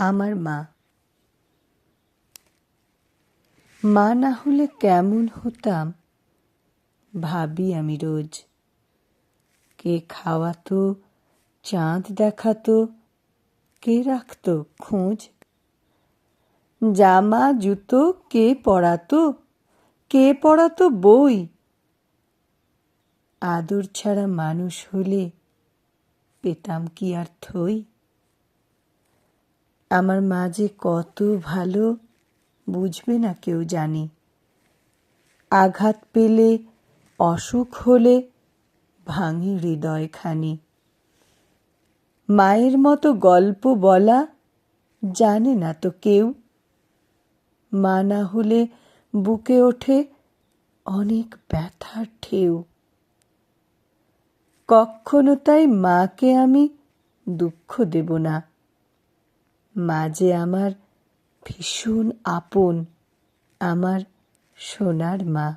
আমার মা। মা না হলে কেমন হতাম ভাবি আমি রোজ। কে খাওয়াতো, চাঁদ দেখাতো, কে রাখতো খোঁজ? জামা, জুতো কে পরাতো, কে পড়াতো বই? আদর ছাড়া মানুষ হলে পেতাম কি আর থই? আমার মা যে কত ভালো বুঝবে না কেউ জানি। আঘাত পেলে, অসুখ হলে ভাঙে হৃদয়খানি। মায়ের মতো গল্প বলা জানে না তো কেউ। মা না হলে বুকে ওঠে অনেক ব্যথার ঢেউ। কখনো তাই মাকে আমি দুঃখ দেব না। মা যে আমার ভীষণ আপন আমার সোনার মা।